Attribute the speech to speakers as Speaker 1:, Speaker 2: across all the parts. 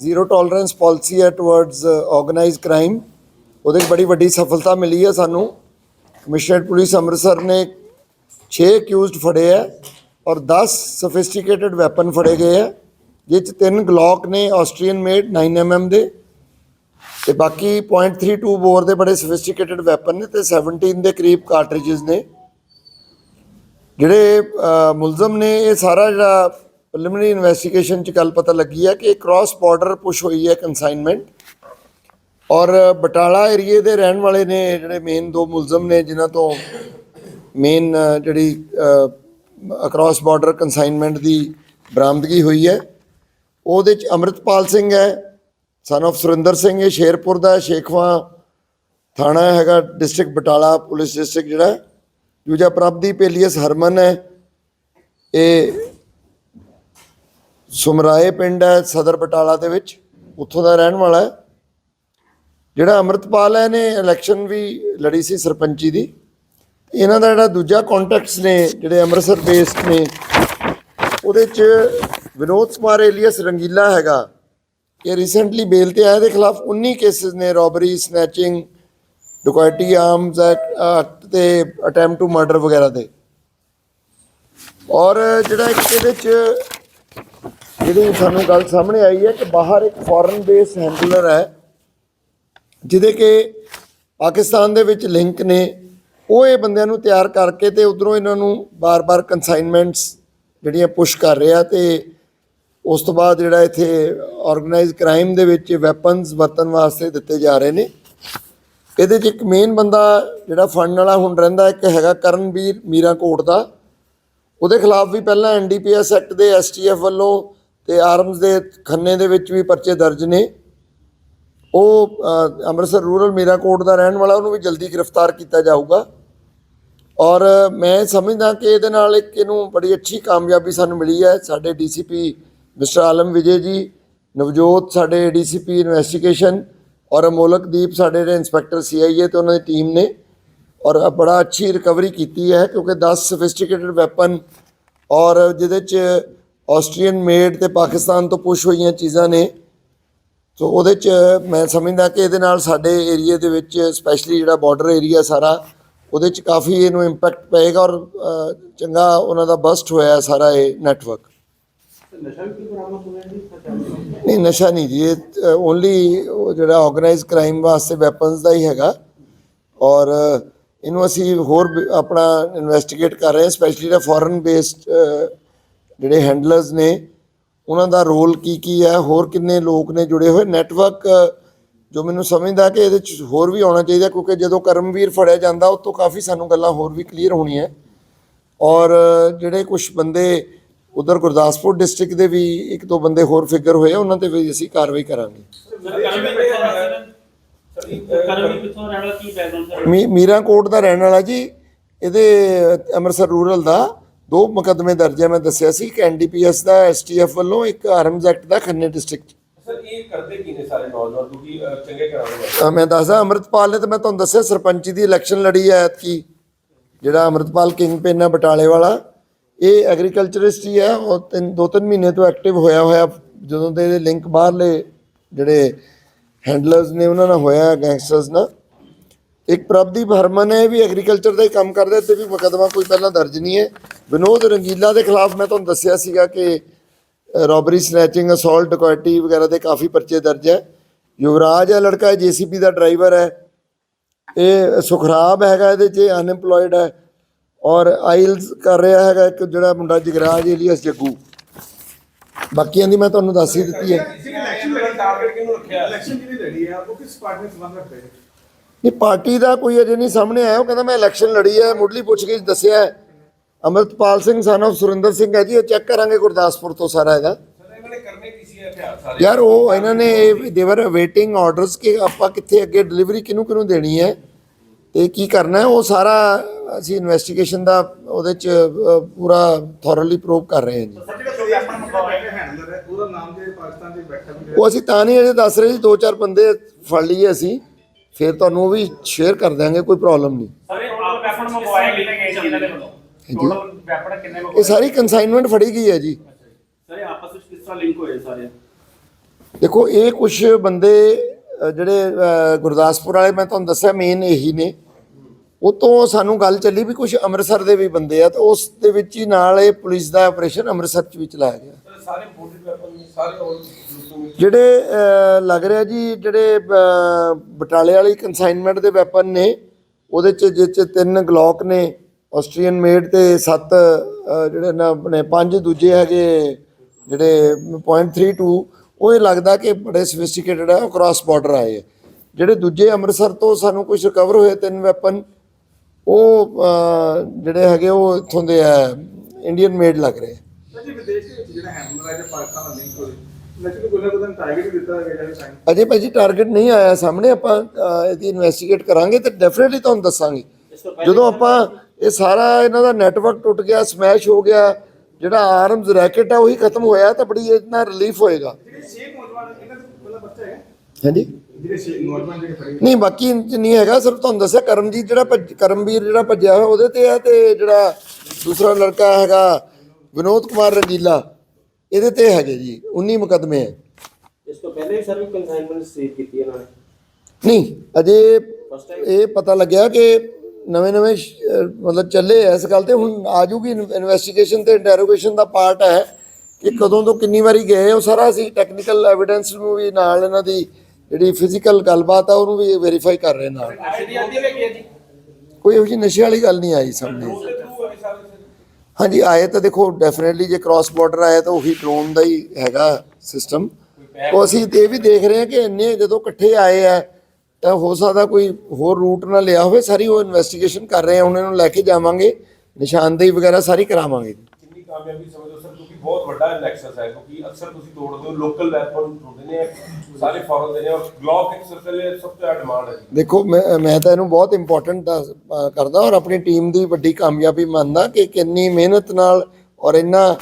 Speaker 1: Zero tolerance policy ਹੈ towards organised crime ਉਹਦੇ 'ਚ ਬੜੀ ਵੱਡੀ ਸਫਲਤਾ ਮਿਲੀ ਹੈ ਸਾਨੂੰ। ਕਮਿਸ਼ਨਰੇਟ ਪੁਲਿਸ ਅੰਮ੍ਰਿਤਸਰ ਨੇ 6 ਅਕਿਊਜ਼ਡ ਫੜੇ ਹੈ ਔਰ 10 ਸਫਿਸਟੀਕੇਟਡ ਵੈਪਨ ਫੜੇ ਗਏ ਹੈ, ਜਿਹ 'ਚ ਤਿੰਨ ਗਲੌਕ ਨੇ ਆਸਟਰੀਅਨ ਮੇਡ 9mm ਦੇ। ਤੇ ਬਾਕੀ .32 ਬੋਰ ਦੇ ਬੜੇ ਸਫਿਸਟੀਕੇਟਿਡ ਵੈਪਨ ਨੇ ਤੇ 17 ਦੇ ਕਰੀਬ ਕਾਰਟ੍ਰਿਜਸ ਨੇ। ਜਿਹੜੇ ਮੁਲਜ਼ਮ ਨੇ, ਇਹ ਸਾਰਾ ਜਿਹੜਾ ਪ੍ਰੀਲਿਮਿਨਰੀ ਇਨਵੈਸਟੀਗੇਸ਼ਨ ਚ ਗੱਲ ਪਤਾ ਲੱਗੀ ਹੈ ਕਿ ਇਹ ਕ੍ਰਾਸ ਬਾਰਡਰ ਪੁਸ਼ ਹੋਈ ਹੈ ਕਨਸਾਈਨਮੈਂਟ ਔਰ ਬਟਾਲਾ ਏਰੀਏ ਦੇ ਰਹਿਣ ਵਾਲੇ ਨੇ ਜਿਹੜੇ ਮੇਨ ਦੋ ਮੁਲਜ਼ਮ ਨੇ ਜਿਨ੍ਹਾਂ ਤੋਂ ਮੇਨ ਜਿਹੜੀ ਅਕ੍ਰਾਸ ਬਾਰਡਰ ਕਨਸਾਈਨਮੈਂਟ ਦੀ ਬਰਾਮਦਗੀ ਹੋਈ ਹੈ ਉਹਦੇ ਚ ਅੰਮ੍ਰਿਤਪਾਲ ਸਿੰਘ ਹੈ ਸਨ of ਸੁਰਿੰਦਰ ਸਿੰਘ ਇਹ ਸ਼ੇਰਪੁਰ ਦਾ ਹੈ, ਸ਼ੇਖਵਾ ਥਾਣਾ ਹੈਗਾ ਡਿਸਟ੍ਰਿਕਟ ਬਟਾਲਾ ਪੁਲਿਸ ਡਿਸਟ੍ਰਿਕਟ ਜਿਹੜਾ ਹੈ। ਦੂਜਾ ਪ੍ਰਭਦੀਪ ਏਲੀਅਸ ਹਰਮਨ ਹੈ ਇਹ ਸੁਮਰਾਏ ਪਿੰਡ ਹੈ ਸਦਰ ਬਟਾਲਾ ਦੇ ਵਿੱਚ, ਉੱਥੋਂ ਦਾ ਰਹਿਣ ਵਾਲਾ ਹੈ। ਜਿਹੜਾ ਅੰਮ੍ਰਿਤਪਾਲ ਹੈ ਨੇ ਇਲੈਕਸ਼ਨ ਵੀ ਲੜੀ ਸੀ ਸਰਪੰਚੀ ਦੀ। ਇਹਨਾਂ ਦਾ ਜਿਹੜਾ ਦੂਜਾ ਕੰਟੈਕਟਸ ਨੇ, ਜਿਹੜੇ ਅੰਮ੍ਰਿਤਸਰ ਬੇਸਡ ਨੇ, ਉਹਦੇ ਚ ਵਿਨੋਦ ਕੁਮਾਰ ਏਲੀਅਸ ਰੰਗੀਲਾ ਹੈਗਾ। ਇਹ ਰੀਸੈਂਟਲੀ ਬੇਲ ਤੇ ਆਇਆ, ਇਹਦੇ ਖਿਲਾਫ 19 ਕੇਸਿਸ ਨੇ ਰੋਬਰੀ ਸਨੈਚਿੰਗ ਡਕੈਟੀ ਆਰਮਸ ਐਕਟ ਤੇ ਅਟੈਂਪਟ ਟੂ ਮਰਡਰ ਵਗੈਰਾ ਦੇ ਔਰ ਜਿਹੜਾ ਇੱਕ ਇਹਦੇ ਚ ਜਿਹੜੀ ਸਾਨੂੰ ਗੱਲ ਸਾਹਮਣੇ ਆਈ ਹੈ ਕਿ ਬਾਹਰ ਇੱਕ ਫੋਰਨ ਬੇਸ ਹੈਂਡਲਰ ਹੈ, ਜਿਹਦੇ ਕਿ ਪਾਕਿਸਤਾਨ ਦੇ ਵਿੱਚ ਲਿੰਕ ਨੇ, ਉਹ ਇਹ ਬੰਦਿਆਂ ਨੂੰ ਤਿਆਰ ਕਰਕੇ ਤੇ ਉਧਰੋਂ ਇਹਨਾਂ ਨੂੰ ਬਾਰ-ਬਾਰ ਕਨਸਾਈਨਮੈਂਟਸ ਜਿਹੜੀਆਂ ਪੁਸ਼ ਕਰ ਰਿਹਾ ਤੇ ਉਸ ਤੋਂ ਬਾਅਦ ਜਿਹੜਾ ਇੱਥੇ ਆਰਗੇਨਾਈਜ਼ ਕ੍ਰਾਈਮ ਦੇ ਵਿੱਚ ਵੈਪਨਸ ਵਰਤਣ ਵਾਸਤੇ ਦਿੱਤੇ ਜਾ ਰਹੇ ਨੇ। ਇਹਦੇ 'ਚ ਇੱਕ ਮੇਨ ਬੰਦਾ ਜਿਹੜਾ ਫੰਡ ਵਾਲਾ ਹੁਣ ਰਹਿੰਦਾ, ਇੱਕ ਹੈਗਾ ਕਰਨਵੀਰ ਮੀਰਾ ਕੋਟ ਦਾ। ਉਹਦੇ ਖਿਲਾਫ ਵੀ ਪਹਿਲਾਂ ਐਨਡੀਪੀਐਸ ਐਕਟ ਦੇ ਐਸਟੀਐਫ ਵੱਲੋਂ ਤੇ ਆਰਮਸ ਦੇ ਖੰਨੇ ਦੇ ਵਿੱਚ ਵੀ ਪਰਚੇ ਦਰਜ ਨੇ। ਉਹ ਅੰਮ੍ਰਿਤਸਰ ਰੂਰਲ ਮੀਰਾਕੋਟ ਦਾ ਰਹਿਣ ਵਾਲਾ, ਉਹਨੂੰ ਵੀ ਜਲਦੀ ਗ੍ਰਿਫਤਾਰ ਕੀਤਾ ਜਾਊਗਾ। ਔਰ ਮੈਂ ਸਮਝਦਾ ਕਿ ਇਹਦੇ ਨਾਲ ਇੱਕ ਇਹਨੂੰ ਬੜੀ ਅੱਛੀ ਕਾਮਯਾਬੀ ਸਾਨੂੰ ਮਿਲੀ ਹੈ। ਸਾਡੇ ਡੀਸੀਪੀ ਮਿਸਟਰ ਆਲਮ ਵਿਜੇ ਜੀ, ਨਵਜੋਤ ਸਾਡੇ ਡੀਸੀਪੀ ਇਨਵੈਸਟੀਗੇਸ਼ਨ ਔਰ ਅਮੋਲਕਦੀਪ ਸਾਡੇ ਜਿਹੜੇ ਇੰਸਪੈਕਟਰ ਸੀਆਈਏ ਤੇ ਉਹਨਾਂ ਦੀ ਟੀਮ ਨੇ। ਔਰ ਬੜਾ ਅੱਛੀ ਰਿਕਵਰੀ ਕੀਤੀ ਹੈ ਕਿਉਂਕਿ 10 ਸਫਿਸਟੀਕੇਟਡ ਵੈਪਨ ਔਰ ਜਿਹਦੇ ਚ ਆਸਟਰੀਅਨ ਮੇਡ ਤੇ ਪਾਕਿਸਤਾਨ ਤੋਂ ਪੁਸ਼ ਹੋਈਆਂ ਚੀਜ਼ਾਂ ਨੇ। ਸੋ ਉਹਦੇ ਚ ਮੈਂ ਸਮਝਦਾ ਕਿ ਇਹਦੇ ਨਾਲ ਸਾਡੇ ਏਰੀਆ ਦੇ ਵਿੱਚ ਸਪੈਸ਼ਲੀ ਜਿਹੜਾ ਬਾਰਡਰ ਏਰੀਆ ਸਾਰਾ, ਉਹਦੇ ਚ ਕਾਫੀ ਇਹਨੂੰ ਇੰਪੈਕਟ ਪਏਗਾ ਔਰ ਚੰਗਾ ਉਹਨਾਂ ਦਾ ਬਸਟ ਹੋਇਆ ਸਾਰਾ ਇਹ ਨੈਟਵਰਕ ਨਹੀਂ, ਨਸ਼ਾ ਨਹੀਂ ਜੀ, ਇਹ ਓਨਲੀ ਜਿਹੜਾ ਆਰਗੇਨਾਈਜ਼ ਕ੍ਰਾਈਮ ਵਾਸਤੇ ਵੈਪਨਸ ਦਾ ਹੀ ਹੈਗਾ। ਔਰ, ਇਹਨੂੰ ਅਸੀਂ ਹੋਰ ਆਪਣਾ ਇਨਵੈਸਟੀਗੇਟ ਕਰ ਰਹੇ ਹਾਂ ਸਪੈਸ਼ਲੀ ਦਾ ਫੋਰਨ ਬੇਸਡ ਜਿਹੜੇ ਹੈਂਡਲਰਸ ਨੇ, ਉਹਨਾਂ ਦਾ ਰੋਲ ਕੀ ਕੀ ਹੈ? ਹੋਰ ਕਿੰਨੇ ਲੋਕ ਨੇ ਜੁੜੇ ਹੋਏ? ਨੈਟਵਰਕ ਜੋ ਮੈਨੂੰ ਸਮਝਦਾ ਕਿ ਇਹਦੇ ਚ ਹੋਰ ਵੀ ਆਉਣਾ ਚਾਹੀਦਾ, ਕਿਉਂਕਿ ਜਦੋਂ ਕਰਮਵੀਰ ਫੜਿਆ ਜਾਂਦਾ, ਉਹ ਤੋਂ ਕਾਫੀ ਸਾਨੂੰ ਗੱਲਾਂ ਹੋਰ ਵੀ ਕਲੀਅਰ ਹੋਣੀਆਂ। ਔਰ, ਜਿਹੜੇ ਕੁਝ ਬੰਦੇ ਉਧਰ ਗੁਰਦਾਸਪੁਰ ਡਿਸਟ੍ਰਿਕਟ ਦੇ ਵੀ ਇੱਕ ਦੋ ਬੰਦੇ ਹੋਰ ਫਿਗਰ ਹੋਏ ਉਹਨਾਂ ਤੇ ਵੀ ਅਸੀਂ ਕਾਰਵਾਈ ਕਰਾਂਗੇ। ਮੀ ਮੀਰਾ ਕੋਟ ਦਾ ਰਹਿਣ ਵਾਲਾ ਜੀ, ਇਹਦੇ ਅੰਮ੍ਰਿਤਸਰ ਰੂਰਲ ਦਾ। ਦੋ ਮੁਕੱਦਮੇ ਦਰਜ ਹੈ। ਮੈਂ ਦੱਸਿਆ ਸੀ ਕਿ ਐਨਡੀਪੀਐਸ ਦਾ ਐਸਟੀਐਫ ਵੱਲੋਂ ਇੱਕ ਆਰਮਜ਼ ਐਕਟ ਦਾ ਖੰਨੇ ਡਿਸਟ੍ਰਿਕਟ
Speaker 2: ਸਰ ਇਹ ਕਰਦੇ ਕੀ ਨੇ ਸਾਰੇ ਨੌਜਵਾਨ? ਕਿਉਂਕਿ ਚੰਗੇ ਕਰਾਉਣੇ
Speaker 1: ਅਹ ਮੈਂ ਦੱਸਦਾ ਅੰਮ੍ਰਿਤਪਾਲ ਨੇ ਤਾਂ ਮੈਂ ਤੁਹਾਨੂੰ ਦੱਸਿਆ ਸਰਪੰਚੀ ਦੀ ਇਲੈਕਸ਼ਨ ਲੜੀ ਹੈ ਐਤਕੀ। ਜਿਹੜਾ ਅੰਮ੍ਰਿਤਪਾਲ ਕਿੰਗ ਪਿੰਨ ਹੈ ਬਟਾਲੇ ਵਾਲਾ ਇਹ ਐਗਰੀਕਲਚਰਿਸਟ ਹੀ ਹੈ। ਉਹ ਤਿੰਨ ਦੋ ਤਿੰਨ ਮਹੀਨੇ ਤੋਂ ਐਕਟਿਵ ਹੋਇਆ ਹੋਇਆ। ਜਦੋਂ ਦੇ ਇਹਦੇ ਲਿੰਕ ਬਾਹਰਲੇ ਜਿਹੜੇ ਹੈਂਡਲਰਸ ਨੇ ਉਹਨਾਂ ਨਾਲ ਹੋਇਆ ਗੈਂਗਸਟਰਸ ਨਾਲ। ਇੱਕ ਪ੍ਰਭਦੀਪ ਹਰਮਨ ਹੈ ਵੀ ਐਗਰੀਕਲਚਰ ਦਾ ਹੀ ਕੰਮ ਕਰਦਾ ਤੇ ਵੀ ਮੁਕੱਦਮਾ ਕੋਈ ਪਹਿਲਾਂ ਦਰਜ ਨਹੀਂ ਹੈ। ਵਿਨੋਦ ਰੰਗੀਲਾ ਦੇ ਖਿਲਾਫ ਮੈਂ ਤੁਹਾਨੂੰ ਦੱਸਿਆ ਸੀਗਾ ਕਿ ਰੋਬਰੀ ਸਨੈਚਿੰਗ ਅਸੌਲਟ ਡਕੈਟੀ ਵਗੈਰਾ ਦੇ ਕਾਫੀ ਪਰਚੇ ਦਰਜ ਹੈ। ਯੁਵਰਾਜ ਹੈ, ਲੜਕਾ ਜੀਸੀਪੀ ਦਾ ਡਰਾਈਵਰ ਹੈ। ਇਹ ਸੁਖਰਾਬ ਹੈਗਾ, ਇਹਦੇ 'ਚ ਅਨਐਮਪਲੋਇਡ ਹੈ। ਔਰ ਆਇਲਸ ਕਰ ਰਿਹਾ ਹੈਗਾ ਇੱਕ ਜਿਹੜਾ ਮੁੰਡਾ ਜਗਰਾਜ ਏਲੀਅਸ ਜੱਗੂ। ਬਾਕੀਆਂ ਦੀ ਮੈਂ ਤੁਹਾਨੂੰ ਦੱਸ ਹੀ ਦਿੱਤੀ ਹੈ। ਇਹ ਪਾਰਟੀ ਦਾ ਕੋਈ ਅਜੇ ਨਹੀਂ ਸਾਹਮਣੇ ਆਇਆ, ਉਹ ਕਹਿੰਦਾ ਮੈਂ ਇਲੈਕਸ਼ਨ ਲੜੀ ਹੈ, ਮੁੱਢਲੀ ਪੁੱਛ ਕੇ ਦੱਸਿਆ ਹੈ। ਅਮਰਤਪਾਲ ਸਿੰਘ son of ਸੁਰਿੰਦਰ ਸਿੰਘ ਹੈ ਜੀ ਉਹ ਚੈੱਕ ਕਰਾਂਗੇ ਗੁਰਦਾਸਪੁਰ ਤੋਂ ਸਾਰਾ ਇਹਦਾ ਯਾਰ ਉਹ ਇਹਨਾਂ ਨੇ ਦੇਵਰ ਵੇਟਿੰਗ ਆਰਡਰਸ ਕਿ ਆਪਾਂ ਕਿੱਥੇ ਅੱਗੇ ਡਿਲੀਵਰੀ ਕਿਹਨੂੰ ਕਿਹਨੂੰ ਦੇਣੀ ਹੈ। ਤੇ ਕੀ ਕਰਨਾ ਹੈ ਉਹ ਸਾਰਾ ਅਸੀਂ ਇਨਵੈਸਟੀਗੇਸ਼ਨ ਦਾ ਉਹਦੇ ਚ ਪੂਰਾ ਥੋਰਲੀ ਪ੍ਰੂਵ ਕਰ ਰਹੇ ਹਾਂ ਜੀ। ਉਹ ਅਸੀਂ ਤਾਂ ਨਹੀਂ ਅਜੇ ਦੱਸ ਰਹੇ ਜੀ ਦੋ ਚਾਰ ਬੰਦੇ ਫੜ ਲਈਏ ਅਸੀਂ। ਫਿਰ ਤੁਹਾਨੂੰ ਉਹ ਵੀ ਸ਼ੇਅਰ ਕਰ ਦਿਆਂਗੇ ਕੋਈ ਪ੍ਰੋਬਲਮ ਨਹੀਂ।
Speaker 3: ਸਰ ਇਹ ਟੋਟਲ ਵੈਪਨ ਮੰਗਵਾਏ ਕਿੰਨੇ ਗਏ ਸੀ ਇਹਨਾਂ ਦੇ ਵੱਲੋਂ? ਟੋਟਲ ਵੈਪਨ ਕਿੰਨੇ
Speaker 1: ਇਹ ਸਾਰੀ ਕਨਸਾਈਨਮੈਂਟ ਫੜੀ ਗਈ ਹੈ ਜੀ।
Speaker 3: ਸਰ ਆਪਸ ਵਿੱਚ ਕਿਸ ਤਰ੍ਹਾਂ ਲਿੰਕ ਹੋਏ ਸਾਰੇ?
Speaker 1: ਦੇਖੋ ਇਹ ਕੁਝ ਬੰਦੇ ਅ, ਜਿਹੜੇ ਅ, ਗੁਰਦਾਸਪੁਰ ਵਾਲੇ ਮੈਂ ਤੁਹਾਨੂੰ ਦੱਸਿਆ ਮੇਨ ਇਹੀ ਨੇ। ਉਹ ਤੋਂ ਸਾਨੂੰ ਗੱਲ ਚੱਲੀ ਵੀ ਕੁਝ ਅੰਮ੍ਰਿਤਸਰ ਦੇ ਵੀ ਬੰਦੇ ਆ ਤੇ ਉਸ ਦੇ ਵਿੱਚ ਹੀ ਨਾਲ ਇਹ ਪੁਲਿਸ ਦਾ ਆਪਰੇਸ਼ਨ ਅੰਮ੍ਰਿਤਸਰ ਚ ਵੀ ਚਲਾਇਆ ਗਿਆ।
Speaker 2: ਸਰ ਸਾਰੇ ਬੋਡਡ ਵੈਪਨ ਸਾਰੇ ਔਰ ਲੁੱਟੂ
Speaker 1: ਜਿਹੜੇ ਲੱਗ ਰਿਹਾ ਜੀ ਜਿਹੜੇ ਬਟਾਲੇ ਵਾਲੀ ਕਨਸਾਈਨਮੈਂਟ ਦੇ ਵੈਪਨ ਨੇ ਉਹਦੇ ਚ ਜਿਹ ਚ ਤਿੰਨ ਗਲੌਕ ਨੇ ਆਸਟਰੀਅਨ ਮੇਡ ਤੇ ਸੱਤ ਜਿਹੜੇ ਨਾ ਆਪਣੇ ਪੰਜ ਦੂਜੇ ਹੈਗੇ ਜਿਹੜੇ .32 ਉਹ ਇਹ ਲੱਗਦਾ ਕਿ ਬੜੇ ਸਫਿਸਟੀਕੇਟਡ ਆ ਉਹ ਕ੍ਰਾਸ ਬਾਰਡਰ ਆਏ ਜਿਹੜੇ ਦੂਜੇ ਅੰਮ੍ਰਿਤਸਰ ਤੋਂ ਸਾਨੂੰ ਕੁਝ ਰਿਕਵਰ ਹੋਏ ਤਿੰਨ ਵੈਪਨ ਉਹ ਜਿਹੜੇ ਹੈਗੇ ਉਹ ਇੱਥੋਂ ਦੇ ਆ ਇੰਡੀਅਨ ਮੇਡ ਲੱਗ ਰਹੇ।
Speaker 4: ਹੈ ਹੈ
Speaker 1: ਅਜੇ ਭਾਜੀ ਟਾਰਗੇਟ ਨਹੀਂ ਆਇਆ ਸਾਹਮਣੇ ਆਪਾਂ ਇਹਦੀ ਇਨਵੈਸਟੀਗੇਟ ਕਰਾਂਗੇ ਤੇ ਡੈਫੀਨਿਟਲੀ ਤੁਹਾਨੂੰ ਦੱਸਾਂਗੇ। ਜਦੋਂ ਆਪਾਂ ਇਹ ਸਾਰਾ ਇਹਨਾਂ ਦਾ ਨੈਟਵਰਕ ਟੁੱਟ ਗਿਆ ਸਮੈਸ਼ ਹੋ ਗਿਆ ਜਿਹੜਾ ਆਰਮਸ ਰੈਕਟ ਆ ਉਹੀ ਖਤਮ ਹੋਇਆ ਤਾਂ ਬੜੀ ਇਤਨਾ ਰਿਲੀਫ ਹੋਏਗਾ।
Speaker 4: ਜਿਹੜੇ ਛੇ ਨੌਜਵਾਨ ਇਹਨਾਂ ਦਾ ਮਤਲਬ ਬੱਚਾ ਹੈ?
Speaker 1: ਹਾਂਜੀ?
Speaker 4: ਜਿਹੜੇ ਛੇ ਨੌਜਵਾਨ ਜਿਹੜੇ ਫੜੇ
Speaker 1: ਨਹੀਂ ਬਾਕੀ ਨਹੀਂ ਹੈਗਾ ਸਿਰਫ ਤੁਹਾਨੂੰ ਦੱਸਿਆ ਕਰਮਜੀਤ ਜਿਹੜਾ ਕਰਮਵੀਰ ਜਿਹੜਾ ਭੱਜਿਆ ਹੋਇਆ ਉਹਦੇ ਤੇ ਹੈ ਤੇ ਜਿਹੜਾ ਦੂਸਰਾ ਲੜਕਾ ਹੈਗਾ ਵਿਨੋਦ ਕੁਮਾਰ ਰੰਗੀਲਾ ਇਹਦੇ ਤੇ ਹੈਗੇ ਜੀ 19 ਮੁਕੱਦਮੇ ਹੈ।
Speaker 5: ਇਸ ਤੋਂ ਪਹਿਲੇ ਵੀ ਸਰ ਕਨਸਾਈਨਮੈਂਟ ਸੇਵ ਕੀਤੀ ਇਹਨਾਂ ਨੇ?
Speaker 1: ਨਹੀਂ ਅਜੇ ਇਹ ਪਤਾ ਲੱਗਿਆ ਕਿ ਨਵੇਂ ਨਵੇਂ ਮਤਲਬ ਚੱਲੇ ਆ ਇਸ ਗੱਲ ਤੇ। ਹੁਣ ਆ ਜੂਗੀ ਇਨਵੈਸਟੀਗੇਸ਼ਨ ਤੇ ਇੰਟਰੋਗੇਸ਼ਨ ਦਾ ਪਾਰਟ ਹੈ ਕਿ ਕਦੋਂ ਤੋਂ ਕਿੰਨੀ ਵਾਰੀ ਗਏ ਉਹ ਸਾਰਾ ਅਸੀਂ ਟੈਕਨੀਕਲ ਐਵੀਡੈਂਸ ਨੂੰ ਵੀ ਨਾਲ ਇਹਨਾਂ ਦੀ ਜਿਹੜੀ ਫਿਜ਼ੀਕਲ ਗੱਲਬਾਤ ਆ ਉਹਨੂੰ ਵੀ ਵੈਰੀਫਾਈ ਕਰ ਰਹੇ ਨਾਲ। ਕੋਈ ਇਹੋ ਜਿਹੀ ਨਸ਼ੇ ਵਾਲੀ ਗੱਲ ਨਹੀਂ ਆਈ ਸਾਹਮਣੇ। ਹਾਂਜੀ, ਆਏ ਤਾਂ ਦੇਖੋ ਡੈਫੀਨਿਟਲੀ ਜੇ ਕ੍ਰਾਸ ਬਾਰਡਰ ਆਇਆ ਤਾਂ ਉਹੀ ਡਰੋਨ ਦਾ ਹੀ ਹੈਗਾ ਸਿਸਟਮ ਉਹ ਅਸੀਂ ਤੇ ਇਹ ਵੀ ਦੇਖ ਰਹੇ ਹਾਂ ਕਿ ਇੰਨੇ ਜਦੋਂ ਇਕੱਠੇ ਆਏ ਆ ਤਾਂ ਹੋ ਸਕਦਾ ਕੋਈ ਹੋਰ ਰੂਟ ਨਾ ਲਿਆ ਹੋਵੇ ਸਾਰੀ ਉਹ ਇਨਵੈਸਟੀਗੇਸ਼ਨ ਕਰ ਰਹੇ ਆ ਉਹਨਾਂ ਨੂੰ ਲੈ ਕੇ ਜਾਵਾਂਗੇ ਨਿਸ਼ਾਨਦੇਹੀ ਵਗੈਰਾ ਸਾਰੀ ਕਰਾਵਾਂਗੇ।
Speaker 2: ਕਿੰਨੀ ਕਾਮਯਾਬੀ ਸਮਝਦੇ ਹੋ ਸਰ ਕਿਉਂਕਿ ਬਹੁਤ ਵੱਡਾ ਨੈਕਸਸ ਹੈ ਕਿਉਂਕਿ ਅਕਸਰ ਤੁਸੀਂ ਤੋੜਦੇ ਹੋ ਲੋਕਲ ਵੈਪਨ ਹੁੰਦੇ ਨੇ ਸਾਰੇ ਫੋਰਨ ਦੇ ਨੇ ਔਰ ਗਲੌਕ ਇੱਕ ਸਭ ਤੋਂ ਸਭ ਤੋਂ ਡਿਮਾਂਡ ਹੈ
Speaker 1: ਦੇਖੋ ਮੈਂ ਮੈਂ ਤਾਂ ਇਹਨੂੰ ਬਹੁਤ ਇੰਪੋਰਟੈਂਟ ਕਰਦਾ ਔਰ ਆਪਣੀ ਟੀਮ ਦੀ ਵੱਡੀ ਕਾਮਯਾਬੀ ਮੰਨਦਾ ਕਿ ਕਿੰਨੀ ਮਿਹਨਤ ਨਾਲ ਔਰ ਇੰਨਾ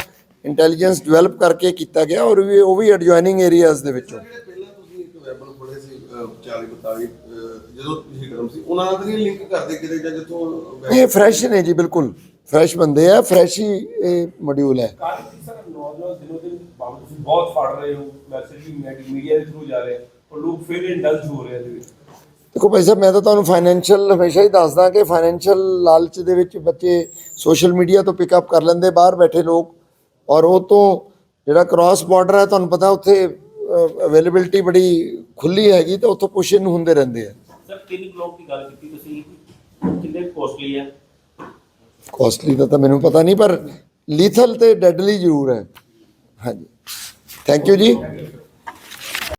Speaker 1: ਇੰਟੈਲੀਜੈਂਸ ਡਿਵੈਲਪ ਕਰਕੇ ਕੀਤਾ ਗਿਆ ਔਰ ਵੀ ਉਹ ਵੀ ਐਡਜੋਇਨਿੰਗ ਏਰੀਆਜ਼ ਦੇ ਵਿੱਚੋਂ।
Speaker 6: ਜਿਹੜੇ ਪਹਿਲਾਂ ਤੁਸੀਂ ਇੱਕ ਵੈਬਲ ਫੜੇ ਸੀ ਅਹ, 40 42 ਅਹ, ਜਦੋਂ ਤੁਸੀਂ ਗਰਮ ਸੀ ਉਹਨਾਂ ਨਾਲ ਤਾਂ ਨਹੀਂ ਲਿੰਕ ਕਰਦੇ ਕਿਤੇ ਜਾਂ ਜਿੱਥੋਂ ਵੈ-
Speaker 1: ਇਹ ਫਰੈਸ਼ ਨੇ ਜੀ ਬਿਲਕੁਲ। ਫਰੈਸ਼ ਬੰਦੇ ਆ ਫਰੈਸ਼ ਹੀ ਇਹ ਮੋਡਿਊਲ ਹੈ।
Speaker 2: ਕਾਰਨ ਕੀ ਸਰ? ਨੌਜਵਾਨ ਦਿਨੋਂ ਦਿਨ ਬਾਬੂ ਤੁਸੀਂ ਬਹੁਤ ਫੜ ਰਹੇ ਹੋ ਮੈਸੇਜ ਵੀ ਮੀਡੀਆ ਦੇ ਥਰੂ ਜਾ ਰਹੇ ਪਰ ਲੋਕ ਫਿਰ ਇੰਡਲਜ ਹੋ ਰਹੇ ਆ ਇਹਦੇ ਵਿੱਚ।
Speaker 1: ਦੇਖੋ ਭਾਈ ਸਾਹਿਬ ਮੈਂ ਤਾਂ ਤੁਹਾਨੂੰ ਫਾਈਨੈਂਸ਼ੀਅਲ ਹਮੇਸ਼ਾ ਹੀ ਦੱਸਦਾ ਕਿ ਫਾਈਨੈਂਸ਼ੀਅਲ ਲਾਲਚ ਦੇ ਵਿੱਚ ਬੱਚੇ ਸੋਸ਼ਲ ਮੀਡੀਆ ਤੋਂ ਪਿਕ ਅਪ ਕਰ ਲੈਂਦੇ ਬਾਹਰ ਬੈਠੇ ਲੋਕ। ਔਰ ਉਹ ਤੋਂ ਜਿਹੜਾ ਕ੍ਰਾਸ ਬਾਰਡਰ ਹੈ ਤੁਹਾਨੂੰ ਪਤਾ ਉੱਥੇ ਅਵੇਲੇਬਿਲਟੀ ਬੜੀ ਖੁੱਲੀ ਹੈਗੀ ਤੇ ਉੱਥੋਂ ਪੁਸ਼ ਇਨ ਹੁੰਦੇ ਰਹਿੰਦੇ ਆ।
Speaker 5: ਸਰ ਤਿੰਨ ਬਲੌਕ ਦੀ ਗੱਲ ਕੀਤੀ ਤੁਸੀਂ। ਕਿੰਨੇ ਕੋਸਟਲੀ ਹੈ
Speaker 1: ਕਾਸਟਲੀ ਦਾ ਤਾਂ ਮੈਨੂੰ ਪਤਾ ਨਹੀਂ ਪਰ ਲੀਥਲ ਤੇ ਡੈਡਲੀ ਜ਼ਰੂਰ ਹੈ। ਹਾਂਜੀ। ਥੈਂਕ ਯੂ ਜੀ।